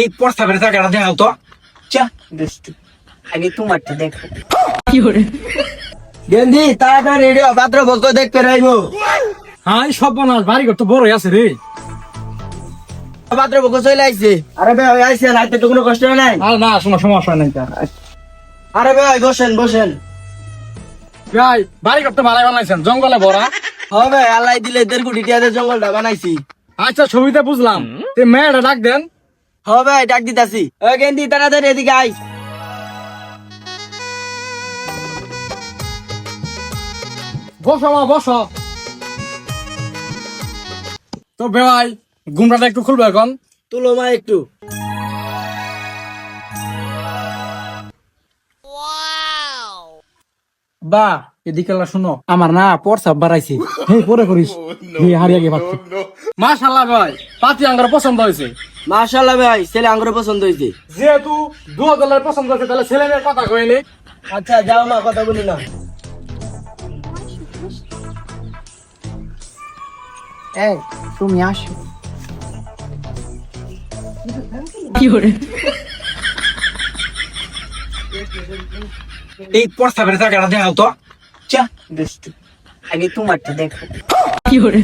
এই প্রস্তাবের টাকাটা দেখাও তো চা দুষ্টু আগে তোমারটা দেখো। 有人，গেন্দি তাড়াতাড়ি রেডিও পাত্র বলতো দেখতে রাইবো হ্যাঁ সব বানাস বাড়ি ঘর তো বড়ই আছে রে। পাত্র বলতো চলে আইছে। আরে ভাই আইছে রাইতে তো কোনো কষ্ট নাই। আর না শোনো সমস্যা নাই তার। আরে ভাই বসেন বসেন। ভাই বাড়ি ঘর তো ভালাই বানাইছেন জঙ্গলে ভরা। হবে আল্লাহ দিলে দেড় কোটি জঙ্গলটা বানাইছি। আচ্ছা ছবিতে বুঝলাম। তে মেয়েটা ডাক দেন। হবে ডাক দিতাছি। ও গেন্দি তাড়াতাড়ি এদিকে আই বসো মা বসো। তো ঘুমটাটা একটু খুলবে এখন? তুলো মা একটু। বা এদিকে শুনো আমার না পরসাব বাড়াইছে। হে পরে করিস। হে হারিয়ে গে পাচ্ছি মাশাল্লাহ ভাই পাতি আঙ্গার পছন্দ হয়েছে। মাশাআল্লাহ ভাই ছেলে আঙ্গুর পছন্দ হয়েছে যেহেতু ডলার পছন্দ তাহলে ছেলে মেয়ের কথা কইনি আচ্ছা যাও মা কথা বলি না। এই তুমি আসো। কি হরে এই পড়সা টাকাটা তো। চা আগে তোমারটা দেখো। কি হরে